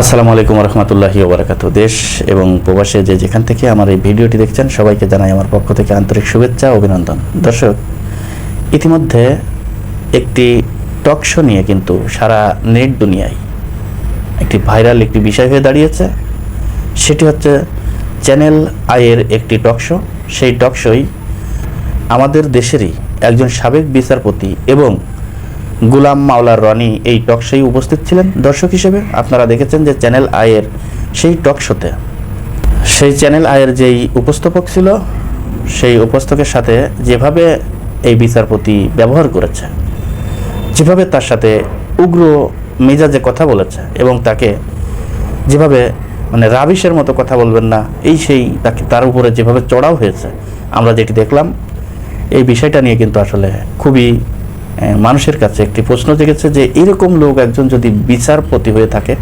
আসসালামু আলাইকুম রহমতুল্লাহি ওবরাকাত দেশ এবং প্রবাসে যে যেখান থেকে আমার এই ভিডিওটি দেখছেন, সবাইকে জানাই আমার পক্ষ থেকে আন্তরিক শুভেচ্ছা, অভিনন্দন। দর্শক, ইতিমধ্যে একটি টক শো নিয়ে কিন্তু সারা নেট দুনিয়ায় একটি ভাইরাল একটি বিষয় হয়ে দাঁড়িয়েছে। সেটি হচ্ছে চ্যানেল আয়ের একটি টক শো। সেই টক শোই আমাদের দেশেরই একজন সাবেক বিচারপতি এবং গুলাম মাওলার রনি এই টক শোয় উপস্থিত ছিলেন। দর্শক হিসেবে আপনারা দেখেছেন যে চ্যানেল আয়ের সেই টক শোতে। সেই চ্যানেল আয়ের যেই উপস্থাপক ছিল, সেই উপস্থাপকের সাথে যেভাবে এই বিচারপতি ব্যবহার করেছে, যেভাবে তার সাথে উগ্র মেজাজে কথা বলেছে এবং তাকে যেভাবে মানে রাবিশের মতো কথা বলবেন না, এই সেই তাকে তার উপরে যেভাবে চড়াও হয়েছে, আমরা যেটি দেখলাম, এই বিষয়টা নিয়ে কিন্তু আসলে খুবই মানুষের কাছে একটি প্রশ্ন জেগেছে যে এরকম লোক একজন যদি বিচারপতি হয়ে থাকে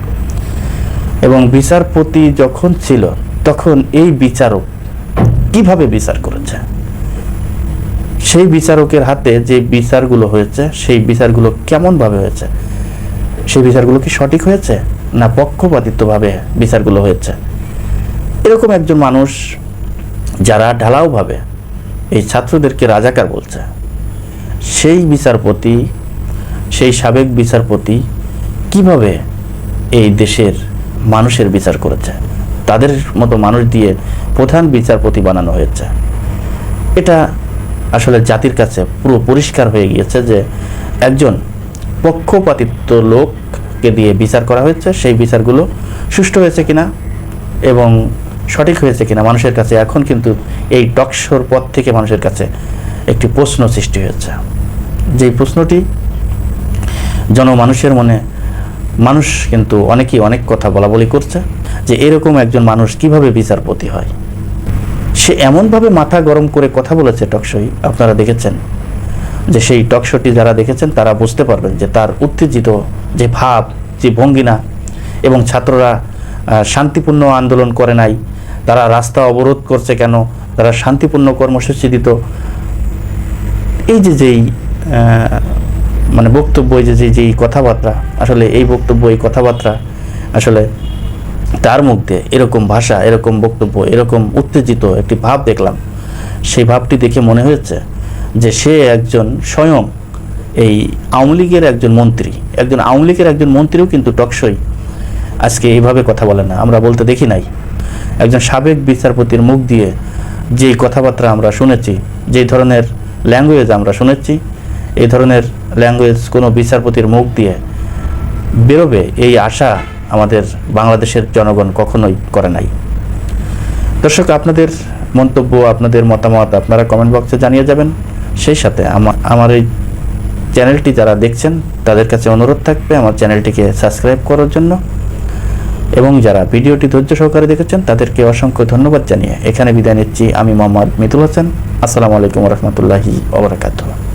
এবং বিচারপতি যখন ছিল, তখন এই বিচারক কীভাবে বিচার করেছে? সেই বিচারকের হাতে যে বিচারগুলো হয়েছে, সেই বিচারগুলো কেমনভাবে হয়েছে? সেই বিচারগুলো কি সঠিক হয়েছে না পক্ষপাতিত্বভাবে বিচারগুলো হয়েছে? এরকম একজন মানুষ যারা ঢালাওভাবে এই ছাত্রদেরকে রাজাকার বলছে সেই বিচারপতি, সেই সাবেক বিচারপতি কীভাবে এই দেশের মানুষের বিচার করেছে? তাদের মতো মানুষ দিয়ে প্রধান বিচারপতি বানানো হয়েছে। এটা আসলে জাতির কাছে পুরো পরিষ্কার হয়ে গিয়েছে যে একজন পক্ষপাতিত্ব লোককে দিয়ে বিচার করা হয়েছে, সেই বিচারগুলো সুষ্ঠু হয়েছে কিনা এবং সঠিক হয়েছে কিনা মানুষের কাছে এখন কিন্তু এই টকশোর পথ থেকে মানুষের কাছে একটি প্রশ্ন সৃষ্টি হয়েছে। যেই প্রশ্নটি জনমানুষের মনে, মানুষ কিন্তু অনেকেই অনেক কথা বলা বলি করছে যে এরকম একজন মানুষ কীভাবে বিচারপতি হয়। সে এমনভাবে মাথা গরম করে কথা বলেছে টকশোই, আপনারা দেখেছেন যে সেই টকশোটি যারা দেখেছেন তারা বুঝতে পারবেন যে তার উত্তেজিত যে ভাব, যে ভঙ্গিনা এবং ছাত্ররা শান্তিপূর্ণ আন্দোলন করে নাই, তারা রাস্তা অবরোধ করছে কেন, তারা শান্তিপূর্ণ কর্মসূচি দিত, এই যে যেই মানে বক্তব্য যে, যে- যেই কথাবার্তা, আসলে এই বক্তব্য, এই কথাবার্তা, আসলে তার মধ্যে এরকম ভাষা, এরকম বক্তব্য, এরকম উত্তেজিত একটি ভাব দেখলাম। সেই ভাবটি দেখে মনে হয়েছে যে সে একজন স্বয়ং এই আওয়ামী লীগের একজন মন্ত্রী। একজন আওয়ামী লীগের একজন মন্ত্রীও কিন্তু টকসই আজকে এইভাবে কথা বলে না। আমরা বলতে দেখি নাই। একজন সাবেক বিচারপতির মুখ দিয়ে যেই কথাবার্তা আমরা শুনেছি, যেই ধরনের ল্যাঙ্গুয়েজ আমরা শুনেছি এই ধরনের ল্যাঙ্গুয়েজ কোনো বিচারপতির মুখ দিয়ে বেরোবে, এই আশা আমাদের বাংলাদেশের জনগণ কখনোই করে নাই। দর্শক, আপনাদের মন্তব্য, আপনাদের মতামত আপনারা কমেন্ট বক্সে জানিয়ে যাবেন। সেই সাথে আমা- আমার এই চ্যানেলটি যারা দেখছেন, তাদের কাছে অনুরোধ থাকবে আমার চ্যানেলটিকে সাবস্ক্রাইব করার জন্য। এবং যারা ভিডিওটি ধৈর্য সহকারে দেখেছেন, তাদেরকে অসংখ্য ধন্যবাদ জানিয়ে এখানে বিদায় নিচ্ছি। আমি মোহাম্মদ মিতুল হোসেন। আসসালামু আলাইকুম রহমতুল্লাহি ওবরাকাতুহ